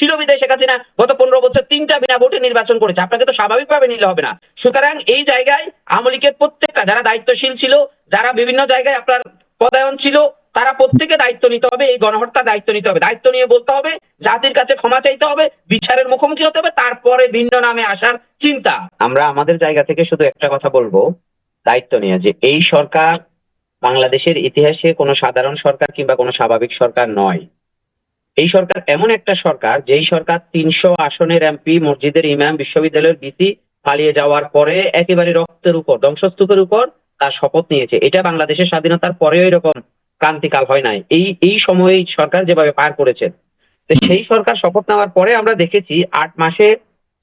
ছিল বিদায়, শেখ হাসিনা গত পনেরো বছর তিনটা বিনা ভোটে নির্বাচন করেছে। আপনাকে তো স্বাভাবিকভাবে নিলে হবে না। সুতরাং এই জায়গায় আওয়ামী লীগের প্রত্যেকটা, যারা দায়িত্বশীল ছিল, যারা বিভিন্ন জায়গায় আপনার পদায়ন ছিল, তারা প্রত্যেকে দায়িত্ব নিতে হবে, এই গণহত্যার দায়িত্ব নিতে হবে। দায়িত্ব নিয়ে বলতে হবে, জাতির কাছে ক্ষমা চাইতে হবে, বিচারের মুখোমুখি হতে হবে, তারপরে ভিন্ন নামে আসার চিন্তা। আমরা আমাদের জায়গা থেকে শুধু একটা কথা বলব, দায়িত্ব নিয়ে, যে এই সরকার বাংলাদেশের ইতিহাসে কোনো সাধারণ সরকার কিংবা কোনো স্বাভাবিক সরকার নয়। এই সরকার এমন একটা সরকার, যেই সরকার তিনশো আসনের এমপি, মসজিদের ইমাম, বিশ্ববিদ্যালয়ের বিসি পালিয়ে যাওয়ার পরে একেবারে রক্তের উপর, ধ্বংসস্তূপের উপর তার শপথ নিয়েছে। এটা বাংলাদেশের স্বাধীনতার পরেও এরকম ক্রান্তিকাল হয় নাই। এই এই সময়ে সরকার যেভাবে পার করেছে সেই সরকার শপথ নেওয়ার পরে আমরা দেখেছি আট মাসে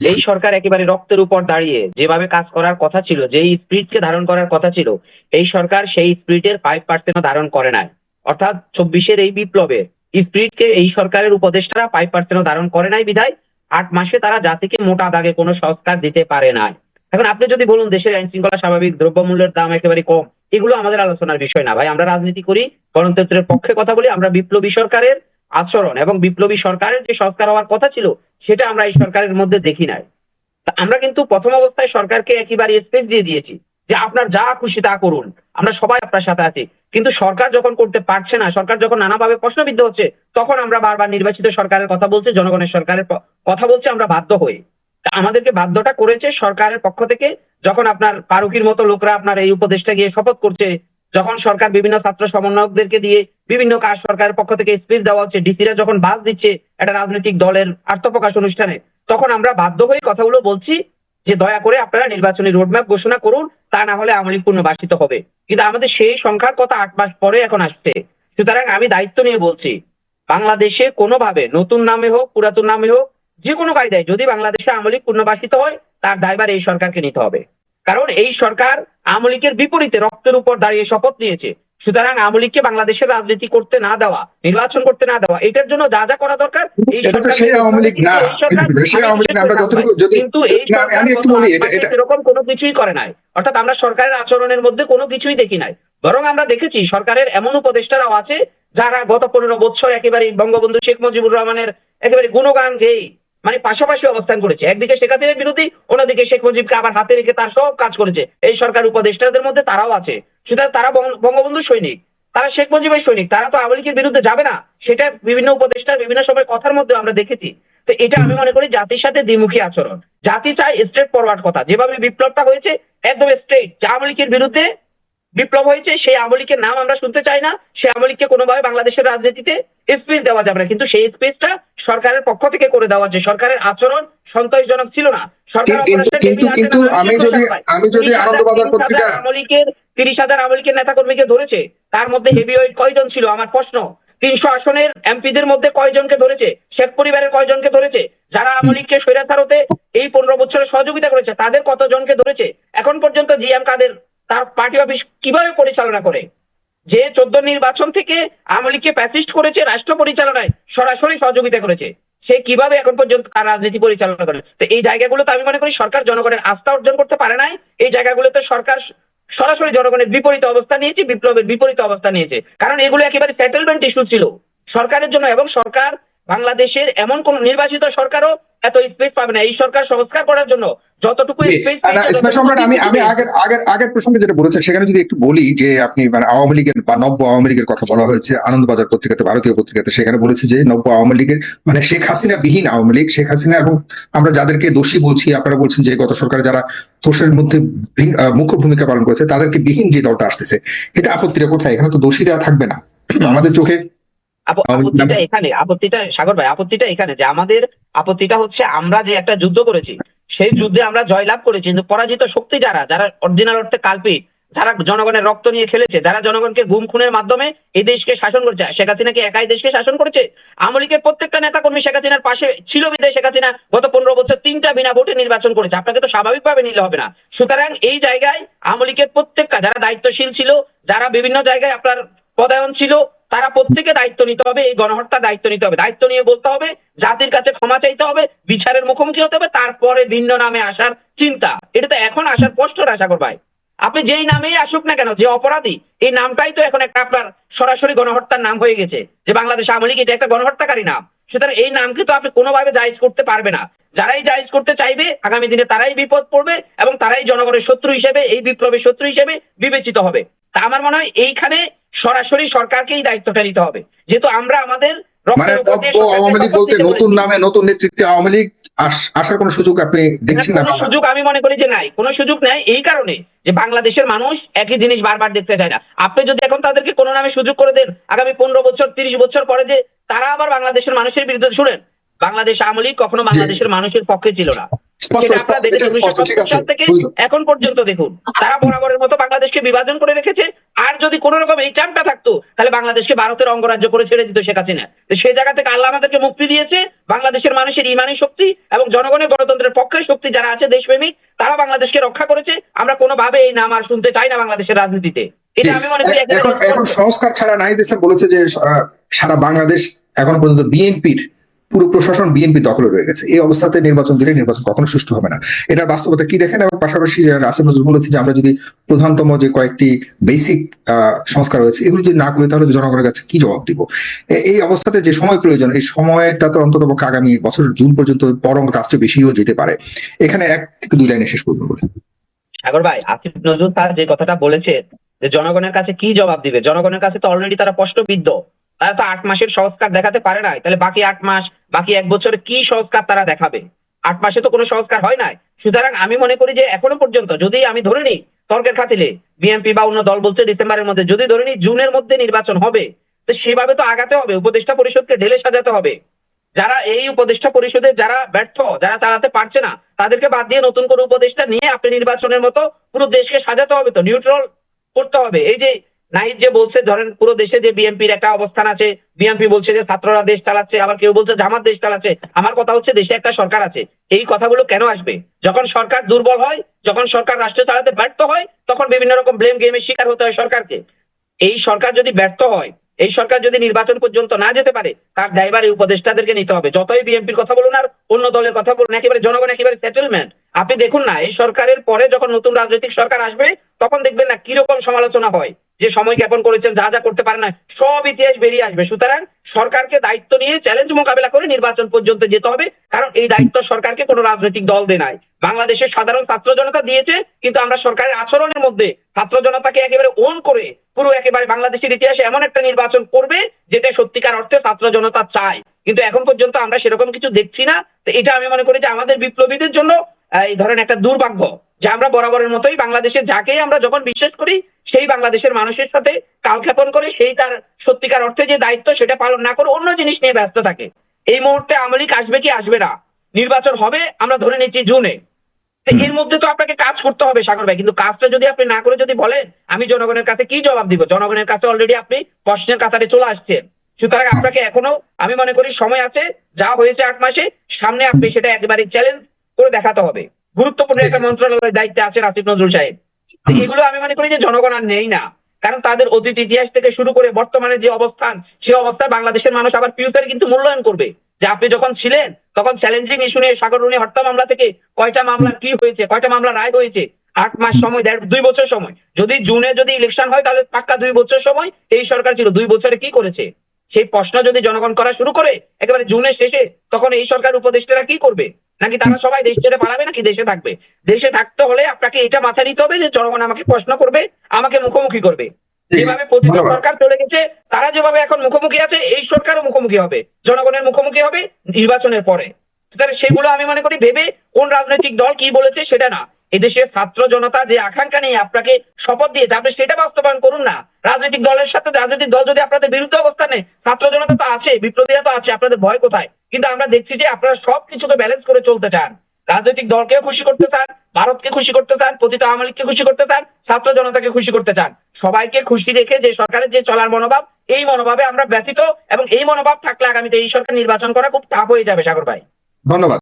এই সরকার একেবারে রক্তের উপর দাঁড়িয়ে যেভাবে কাজ করার কথা ছিল, যেই স্পিরিটকে ধারণ করার কথা ছিল, এই সরকার সেই স্পিরিটের ফাইভ পার্সেন্টও ধারণ করে নাই। অর্থাৎ চব্বিশের এই বিপ্লবে স্পিরিটকে এই সরকারের উপদেষ্টারা ফাইভ পার্সেন্টও ধারণ করে নাই বিধায়, আট মাসে তারা জাতিকে মোটা দাগে কোনো সংস্কার দিতে পারে নাই। এখন আপনি যদি বলুন, দেশের আইন শৃঙ্খলা স্বাভাবিক, দ্রব্যমূল্যের দাম একেবারে কম, এগুলো আমাদের আলোচনার বিষয় না ভাই। আমরা রাজনীতি করি, গণতন্ত্রের পক্ষে কথা বলি, আমরা বিপ্লবী সরকারের আচরণ এবং বিপ্লবী সরকারের যে সংস্কার হওয়ার কথা ছিল, সেটা আমরা এই সরকারের মধ্যে দেখি নাই। আমরা কিন্তু প্রথম অবস্থায় সরকারকে একেবারে স্পেস দিয়ে দিয়েছি যে আপনার যা খুশি তা করুন। আমরা সবাই আপনার সাথে আছি। কিন্তু সরকার যখন করতে পারছে না, সরকার যখন নানাভাবে প্রশ্নবিদ্ধ হচ্ছে, তখন আমরা বারবার নির্বাচিত সরকারের কথা বলছি, জনগণের সরকারের কথা বলছি, আমরা বাধ্য হই। আমাদেরকে বাধ্যটা করেছে সরকারের পক্ষ থেকে, যখন আপনার ফারুকির মতো লোকরা আপনার এই উপদেশটা গিয়ে শপথ করছে, যখন সরকার বিভিন্ন ছাত্র সমন্বয়কদেরকে দিয়ে বিভিন্ন কাজ সরকারের পক্ষ থেকে স্পিচ দেওয়া হচ্ছে, ডিসিরা যখন বাস দিচ্ছে একটা রাজনৈতিক দলের আত্মপ্রকাশ অনুষ্ঠানে, তখন আমরা বাধ্য হয়ে কথাগুলো বলছি যে দয়া করে আপনারা নির্বাচনী রোডম্যাপ ঘোষণা করুন তা না হলে আমলি পুনর্বাসিত হবে। কিন্তু আমাদের সেই সংখ্যার কথা আট মাস পরে এখন আসছে। সুতরাং আমি দায়িত্ব নিয়ে বলছি, বাংলাদেশে কোনোভাবে, নতুন নামে হোক, পুরাতন নামে হোক, যে কোনো কায়দায় যদি বাংলাদেশে আমলিক পুনর্বাসিত হয়, তার দায়ভার এই সরকারকে নিতে হবে। কারণ এই সরকার আমলিকের বিপরীতে রক্তের উপর দাঁড়িয়ে শপথ নিয়েছে। সুতরাং আমলিককে বাংলাদেশের রাজনীতি করতে না দেওয়া নির্বাচন করতে না দেওয়া এটার জন্য যা যা করা দরকার এই এটা তো সেই আওয়ামী লীগ না। সেই আওয়ামী লীগ আমরা যতটুকু যদি কিন্তু এই সরকার আমি একটু বলি এটা এটা সেরকম কোনো কিছুই করে নাই। অর্থাৎ আমরা সরকারের আচরণের মধ্যে কোনো কিছুই দেখি নাই। বরং আমরা দেখেছি সরকারের এমন উপদেষ্টারাও আছে যারা গত পনেরো বছর একেবারে বঙ্গবন্ধু শেখ মুজিবুর রহমানের একেবারে গুণগান গেয়ে মানে পাশাপাশি অবস্থান করেছে। একদিকে শেখ হাসিনার বিরোধী, অন্যদিকে শেখ মুজিবকে আবার হাতে রেখে তার সব কাজ করেছে। এই সরকার উপদেষ্টাদের মধ্যে তারাও আছে। সুতরাং তারা বঙ্গ- বঙ্গবন্ধু সৈনিক, তারা শেখ মুজিবের সৈনিক, তারা তো আওয়ামী লীগের বিরুদ্ধে যাবে না। সেটা বিভিন্ন উপদেষ্টার বিভিন্ন সময় কথার মধ্যে আমরা দেখেছি। তো এটা আমি মনে করি জাতির সাথে দ্বিমুখী আচরণ। জাতি চায় স্ট্রেট ফরওয়ার্ড কথা। যেভাবে বিপ্লবটা হয়েছে, একদম স্ট্রেট যে আওয়ামী লীগের বিরুদ্ধে বিপ্লব হয়েছে, সেই আওয়ামী লীগের নাম আমরা শুনতে চাই না। সেই আওয়ামী লীগকে কোনোভাবে বাংলাদেশের রাজনীতিতে স্পেস দেওয়া যাবে না। কিন্তু সেই স্পেসটা সরকারের পক্ষ থেকে করে দেওয়া যে সরকারের আচরণ সন্তোষজনক ছিল না। সরকার কিন্তু- কিন্তু- ডেভিল কিন্তু হান্টার আমি যদি- আমি যদি আনন্দবাজার 30,000 পত্রিকার- তিরিশ হাজার আওয়ামী নেতা কর্মীকে ধরেছে। তার মধ্যে কয়জন ছিল? আমার প্রশ্ন। তিনশো আসনের এমপিদের মধ্যে কয়জনকে ধরেছে? শেখ পরিবারের কয়জনকে ধরেছে? যারা স্বৈরাচার এই পনেরো বছরের সহযোগিতা করেছে তাদের কতজনকে ধরেছে? এখন পর্যন্ত জি এম কাদের তার পার্টি অফিস কীভাবে পরিচালনা করে? যে চোদ্দ নির্বাচন থেকে আওয়ামী লীগকে প্যাসিস্ট করেছে রাষ্ট্র পরিচালনায় সরাসরি সহযোগিতা করেছে। সে কীভাবে এখন পর্যন্ত তার রাজনীতি পরিচালনা করে? তো এই জায়গাগুলোতে আমি মনে করি সরকার জনগণের আস্থা অর্জন করতে পারে নাই। এই জায়গাগুলোতে সরকার সরাসরি জনগণের বিপরীত অবস্থা নিয়েছে, বিপ্লবের বিপরীত অবস্থা নিয়েছে। কারণ এগুলো একেবারে সেটেলমেন্ট ইস্যু ছিল। সরকারের জন্য এবং সরকার বাংলাদেশের এমন কোন নির্বাচিত সরকারও এত স্পেস পাবে না। এই সরকার সংস্কার করার জন্য যতটুকু স্পেস না, ইসমাইল সম্রাট আমি আমি আগের আগের আগের প্রসঙ্গে যেটা বলেছেন সেখানে যদি একটু বলি যে আপনি মানে আওয়ামী লীগের বা নব্য আওয়ামী লীগের কথা বলা হয়েছে আনন্দবাজার পত্রিকাতে ভারতীয় পত্রিকাতে সেখানে বলেছে যে নব্য আওয়ামী লীগের মানে শেখ হাসিনা বিহীন আওয়ামী লীগ শেখ হাসিনা এবং আমরা যাদেরকে দোষী বলছি আপনারা বলছেন যে গত সরকার যারা দোষের মধ্যে মুখ্য ভূমিকা পালন করেছে তাদেরকে বিহীন যে দলটা আসতেছে এটা আপত্তিটা কোথায়? এখানে তো দোষীরা থাকবে না। আমাদের চোখে আপত্তিটা এখানে আপত্তিটা সাগর ভাই আপত্তিটা এখানে যে আমাদের আপত্তিটা হচ্ছে আমরা যে একটা যুদ্ধ করেছি সেই যুদ্ধে আমরা জয়লাভ করেছি, কিন্তু পরাজিত শক্তি যারা যারা অরিজিনাল অর্থে কাল্পিক যারা জনগণের রক্ত নিয়ে খেলেছে, যারা জনগণকে গুম খুনের মাধ্যমে এই দেশকে শাসন করেছে, শেখ হাসিনা কি একাই দেশকে শাসন করেছে? আমলিকের প্রত্যেকটা নেতা কর্মী শেখ হাসিনার পাশে ছিল বিদায় শেখ হাসিনা, গত পনেরো বছর তিনটা বিনা ভোটে নির্বাচন করেছে, আপনাকে তো স্বাভাবিকভাবে নিলে হবে না। সুতরাং এই জায়গায় আমলিকের প্রত্যেকটা, যারা দায়িত্বশীল ছিল, যারা বিভিন্ন জায়গায় আপনার পদায়ন ছিল তারা প্রত্যেকে দায়িত্ব নিতে হবে, এই গণহত্যার দায়িত্ব নিতে হবে। দায়িত্ব নিয়ে বলতে হবে, জাতির কাছে ক্ষমা চাইতে হবে, বিচারের মুখোমুখি হতে হবে, তারপরে ভিন্ন নামে আসার চিন্তা। এটা তো এখন আসার না, সাগর ভাই। আপনি যেই নামেই আসুক না কেন, যে অপরাধী, এই নামটাই তো এখন একটা আপনার সরাসরি গণহত্যার নাম হয়ে গেছে। যে বাংলাদেশ আওয়ামী লীগ, এটা একটা গণহত্যাকারী নাম। সুতরাং এই নামকে তো আপনি কোনোভাবে জায়েজ করতে পারবে না। যারাই জায়েজ করতে চাইবে, আগামী দিনে তারাই বিপদ পড়বে এবং তারাই জনগণের শত্রু হিসেবে, এই বিপ্লবের শত্রু হিসেবে বিবেচিত হবে। তা আমার মনে হয় এইখানে সরাসরি সরকারকেই দায়িত্বটা নিতে হবে। যেহেতু আমরা আমাদের মানে আওয়ামী লীগ বলতে নতুন নামে নতুন নেতৃত্বে আওয়ামী লীগ আসার কোনো সুযোগ আপনি দেখছেন না সুযোগ আমি মনে করি যে নাই। কোনো সুযোগ নাই এই কারণে যে বাংলাদেশের মানুষ একই জিনিস বারবার দেখতে চায় না। আপনি যদি এখন তাদেরকে কোনো নামে সুযোগ করে দেন আগামী পনেরো বছর তিরিশ বছর পরে যে তারা আবার বাংলাদেশের মানুষের বিরুদ্ধে শুনেন বাংলাদেশ আওয়ামী লীগ কখনো বাংলাদেশের মানুষের পক্ষে ছিল না। স্পষ্ট সেটা আপনারা স্পষ্ট দেখেছেন এটা স্পষ্ট ঠিক 1970 আছে। সাল থেকে বুঝলাম। এখন পর্যন্ত দেখুন তারা বরাবরের মতো বাংলাদেশকে বিভাজন করে রেখেছে। আর যদি কোন রকম এই চাপটা থাকতো তাহলে বাংলাদেশকে ভারতের অঙ্গরাজ্য করে ছেড়ে দিত শেখ হাসিনা। সেই জায়গা থেকে আল্লাহ আমাদেরকে মুক্তি দিয়েছে। বাংলাদেশের মানুষের ইমানি শক্তি এবং জনগণের গণতন্ত্রের পক্ষের শক্তি যারা আছে দেশপ্রেমিক তারা বাংলাদেশকে রক্ষা করেছে। আমরা কোনোভাবে এই নাম আর শুনতে চাই না বাংলাদেশের রাজনীতিতে। এটা আমি মনে করি এখন সংস্কার ছাড়া নাহিদ ইসলাম বলেছে যে সারা বাংলাদেশ এখন পর্যন্ত বিএনপির পুরো প্রশাসন বিএনপি দখলে রয়ে গেছে। এই অবস্থাতে নির্বাচন দিলে নির্বাচন কখনো সুষ্ঠু হবে না। এটা বাস্তবতা কি দেখেন? এবং পাশাপাশি যে রাসেল নজরুল বলেছে যে আমরা যদি প্রধানতম যে কয়েকটি বেসিক সংস্কার রয়েছে, এগুলো যদি না করি তাহলে জনগণের কাছে কি জবাব দিব? এই অবস্থাতে যে সময় প্রয়োজন, এই সময়টা তো অন্তত আগামী বছরের জুন পর্যন্ত বরং তার চেয়ে বেশিও যেতে পারে। এখানে এক থেকে দুই লাইনে শেষ করব বলে। সাগর ভাই, আসিফ নজরুল স্যার যে কথাটা বলেছে যে জনগণের কাছে কি জবাব দিবে? জনগণের কাছে তো অলরেডি তারা প্রশ্নবিদ্ধ তারা তো আট মাসের সংস্কার দেখাতে পারে নাই। তাহলে বাকি আট মাস, বাকি এক বছরে কি সংস্কার তারা দেখাবে? আট মাসে তো কোনো সংস্কার হয় নাই। সুতরাং আমি মনে করি যে এখনও পর্যন্ত যদি আমি ধরে নিই তর্কের খাতিলে বিএনপি বা অন্য দল বলছে ডিসেম্বরের মধ্যে, যদি ধরে নিই জুনের মধ্যে নির্বাচন হবে, তো সেভাবে তো আগাতে হবে, উপদেষ্টা পরিষদকে ঢেলে সাজাতে হবে। যারা এই উপদেষ্টা পরিষদে যারা ব্যর্থ, যারা চালাতে পারছে না, তাদেরকে বাদ দিয়ে নতুন করে উপদেষ্টা নিয়ে আপনি নির্বাচনের মতো পুরো দেশকে সাজাতে হবে তো নিউট্রাল করতে হবে। এই যে নাইট যে বলছে, ধরেন পুরো দেশে যে বিএনপির একটা অবস্থান আছে, বিএনপি বলছে যে ছাত্ররা দেশ চালাচ্ছে, আবার কেউ বলছে জামাত দেশ চালাচ্ছে, আমার কথা হচ্ছে দেশে একটা সরকার আছে। এই কথাগুলো কেন আসবে? যখন সরকার দুর্বল হয়, যখন সরকার রাষ্ট্র চালাতে ব্যর্থ হয়, তখন বিভিন্ন রকম ব্লেম গেমের শিকার হতে হয় সরকারকে। এই সরকার যদি ব্যর্থ হয়, এই সরকার যদি নির্বাচন পর্যন্ত না যেতে পারে, তার দায়ভার এই উপদেষ্টাদেরকে নিতে হবে। যতই বিএনপির কথা বলুন আর অন্য দলের কথা বলুন, একেবারে জনগণ, একেবারে সেটেলমেন্ট আপনি দেখুন না, এই সরকারের পরে যখন নতুন রাজনৈতিক সরকার আসবে, তখন দেখবেন না কীরকম সমালোচনা হয়। যে সময় জ্ঞাপন করেছেন, যা যা করতে পারে না, সব ইতিহাস বেরিয়ে আসবে। সুতরাং সরকারকে দায়িত্ব নিয়ে চ্যালেঞ্জ মোকাবেলা করে নির্বাচন পর্যন্ত যেতে হবে, কারণ এই দায়িত্ব সরকারকে কোনো রাজনৈতিক দল দেয় নাই। বাংলাদেশের সাধারণ ছাত্র জনতা দিয়েছে, কিন্তু আমরা সরকারের আচরণের মধ্যে ছাত্র জনতাকে একেবারে ওন করে পুরো একেবারে বাংলাদেশের ইতিহাসে এমন একটা নির্বাচন করবে যেটা সত্যিকার অর্থে ছাত্র জনতা চায়। কিন্তু এখন পর্যন্ত আমরা সেরকম কিছু দেখছি না। তো এটা আমি মনে করি যে আমাদের বিপ্লবীদের জন্য এই ধরেন একটা দুর্ভাগ্য। যে আমরা বরাবরের মতোই বাংলাদেশের যাকে আমরা যখন বিশ্বাস করি সেই বাংলাদেশের মানুষের সাথে কালক্ষেপণ করে সেই তার সত্যিকার অর্থে যে দায়িত্ব সেটা পালন না করে অন্য জিনিস নিয়ে ব্যস্ত থাকে। এই মুহূর্তে আওয়ামী লীগ আসবে কি আসবে না? নির্বাচন হবে আমরা ধরে নিচ্ছি জুনে। তো এর মধ্যে তো আপনাকে কাজ করতে হবে সাগর ভাই কিন্তু কাজটা যদি আপনি না করে যদি বলেন আমি জনগণের কাছে কি জবাব দিব? জনগণের কাছে অলরেডি আপনি প্রশ্নের কাতারে চলে আসছেন। সুতরাং আপনাকে এখনও আমি মনে করি সময় আছে। যা হয়েছে আট মাসে সামনে আপনি সেটা একেবারে চ্যালেঞ্জ করে দেখাতে হবে। গুরুত্বপূর্ণ একটা মন্ত্রণালয়ের দায়িত্বে আছেন আসিফ নজরুল সাহেব। এগুলো আমি মনে করি যে জনগণ আর নেই না। কারণ তাদের অতীত ইতিহাস থেকে শুরু করে বর্তমানে যে অবস্থান সেই অবস্থায় বাংলাদেশের মানুষ আবার ফিউচারে কিন্তু মূল্যায়ন করবে। যে আপনি যখন ছিলেন তখন চ্যালেঞ্জিং ইস্যু নিয়ে সাগররুনি হত্যা মামলা থেকে কয়টা মামলা কি হয়েছে কয়টা মামলা রায় হয়েছে? আট মাস সময় দেড় দুই বছর সময়। যদি জুনে যদি ইলেকশন হয় তাহলে পাক্কা দুই বছর সময় এই সরকার ছিল। দুই বছরে কি করেছে? সেই প্রশ্ন যদি জনগণ করা শুরু করে একেবারে জুনের শেষে তখন এই সরকার উপদেষ্টারা কি করবে? নাকি তারা সবাই দেশ ছেড়ে পালাবে নাকি দেশে থাকবে? দেশে থাকতে হলে আপনাকে এটা মাথায় নিতে হবে যে জনগণ আমাকে প্রশ্ন করবে আমাকে মুখোমুখি করবে। যেভাবে প্রতিটি সরকার চলে গেছে তারা যেভাবে এখন মুখোমুখি আছে এই সরকারও মুখোমুখি হবে। জনগণের মুখোমুখি হবে নির্বাচনের পরে। সেগুলো আমি মনে করি ভেবে কোন রাজনৈতিক দল কি বলেছে সেটা না। এদেশের ছাত্র জনতা যে আকাঙ্ক্ষা নিয়ে আপনাকে শপথ দিয়েছে আপনি সেটা বাস্তবায়ন করুন না। রাজনৈতিক দলের সাথে রাজনৈতিক দল যদি আপনাদের বিরুদ্ধে অবস্থান ছাত্র জনতা তো আছে, বিপ্লবীরা তো আছে, আপনাদের ভয় কোথায়? কিন্তু আমরা দেখছি যে আপনারা সব কিছুকে ব্যালেন্স করে চলতে চান। রাজনৈতিক দলকেও খুশি করতে চান, ভারতকে খুশি করতে চান, প্রতিটা আওয়ামী লীগকে খুশি করতে চান, ছাত্র জনতাকে খুশি করতে চান। সবাইকে খুশি রেখে যে সরকারের যে চলার মনোভাব, এই মনোভাবে আমরা ব্যথিত এবং এই মনোভাব থাকলে আগামীতে এই সরকার নির্বাচন করা খুব টাফ হয়ে যাবে, সাগর ভাই। ধন্যবাদ।